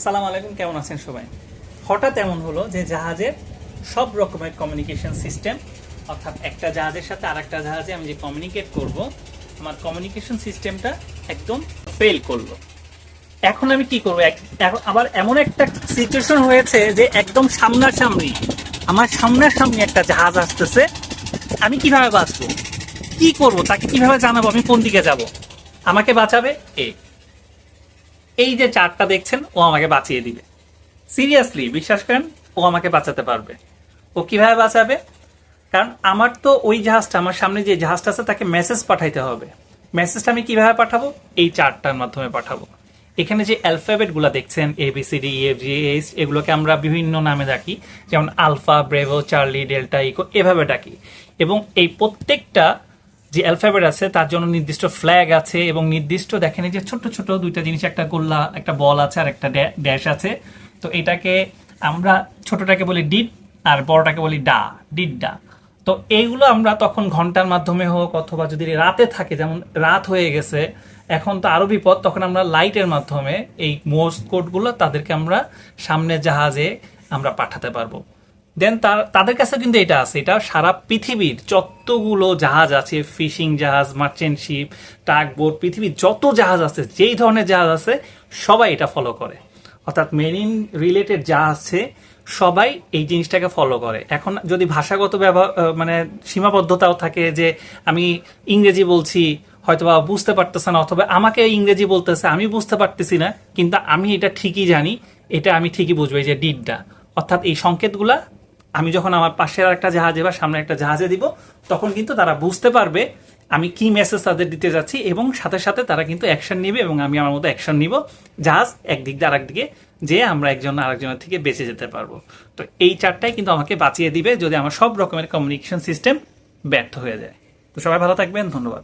আসসালামু আলাইকুম, কেমন আছেন সবাই? হঠাৎ এমন হলো যে জাহাজের সব রকমের কমিউনিকেশন সিস্টেম অর্থাৎ একটা জাহাজের সাথে আরেকটা জাহাজে আমি যে কমিউনিকেট করব, আমার কমিউনিকেশন সিস্টেমটা একদম ফেল করল। এখন আমি কি করব? আবার এমন একটা সিচুয়েশন হয়েছে যে একদম সামনাসামনি, আমার সামনাসামনি একটা জাহাজ আসতেছে, আমি কীভাবে বাঁচবো? কি করব? তাকে কীভাবে জানাব? আমি কোন দিকে যাব? আমাকে বাঁচাবে এ এই যে চারটা দেখছেন, ও আমাকে বাঁচিয়ে দিবে। সিরিয়াসলি বিশ্বাস করেন, ও আমাকে বাঁচাতে পারবে। ও কীভাবে বাঁচাবে? কারণ আমার তো ওই জাহাজটা, আমার সামনে যে জাহাজটা আছে, তাকে মেসেজ পাঠাইতে হবে। মেসেজটা আমি কীভাবে পাঠাবো? এই চারটার মাধ্যমে পাঠাবো। এখানে যে অ্যালফাবেটগুলা দেখছেন A B C D F G H এগুলোকে আমরা বিভিন্ন নামে ডাকি। যেমন alpha, bravo, charlie, delta, echo, এভাবে ডাকি। এবং এই প্রত্যেকটা যে অ্যালফাবেট আছে, তার জন্য নির্দিষ্ট ফ্ল্যাগ আছে এবং নির্দিষ্ট, দেখেন যে ছোট ছোট দুইটা জিনিস, একটা গোল্লা, একটা বল আছে আর একটা ড্যাশ আছে। তো এটাকে আমরা ছোটটাকে বলি ডিড আর বড়টাকে বলি ডা ডিড ডা। তো এইগুলো আমরা তখন ঘণ্টার মাধ্যমে হোক অথবা যদি রাতে থাকে, যেমন রাত হয়ে গেছে, এখন তো আরও বিপদ, তখন আমরা লাইটের মাধ্যমে এই মোর্স কোডগুলো তাদেরকে আমরা সামনে জাহাজে আমরা পাঠাতে পারব। দেন তার তাদের কাছে কিন্তু এটা আছে। এটা সারা পৃথিবীর যতগুলো জাহাজ আছে, ফিশিং জাহাজ মার্চেন্ট শিপ বোট পৃথিবীর যত জাহাজ আছে, যেই ধরনের জাহাজ আছে, সবাই এটা ফলো করে। অর্থাৎ মেরিন রিলেটেড যা আছে, সবাই এই জিনিসটাকে ফলো করে। এখন যদি ভাষাগত ব্যবহার মানে সীমাবদ্ধতাও থাকে যে আমি ইংরেজি বলছি, হয়তোবা বুঝতে পারতেছে না, অথবা আমাকে ইংরেজি বলতেছে, আমি বুঝতে পারতেছি না, কিন্তু আমি এটা ঠিকই জানি, এটা আমি ঠিকই বুঝব, এই যে ডিডটা অর্থাৎ এই সংকেতগুলা আমি যখন আমার পাশের একটা জাহাজে বা সামনে একটা জাহাজে দিব, তখন কিন্তু তারা বুঝতে পারবে আমি কি মেসেজ তাদের দিতে যাচ্ছি এবং সাথে সাথে তারা কিন্তু অ্যাকশন নিবে এবং আমি আমার মতো অ্যাকশন নিব। জাহাজ একদিক দিয়ে আরেক দিকে যে আমরা একজন আরেকজনের থেকে বেঁচে যেতে পারব। তো এই চারটাই কিন্তু আমাকে বাঁচিয়ে দিবে যদি আমার সব রকমের কমিউনিকেশন সিস্টেম ব্যর্থ হয়ে যায়। তো সবাই ভালো থাকবেন, ধন্যবাদ।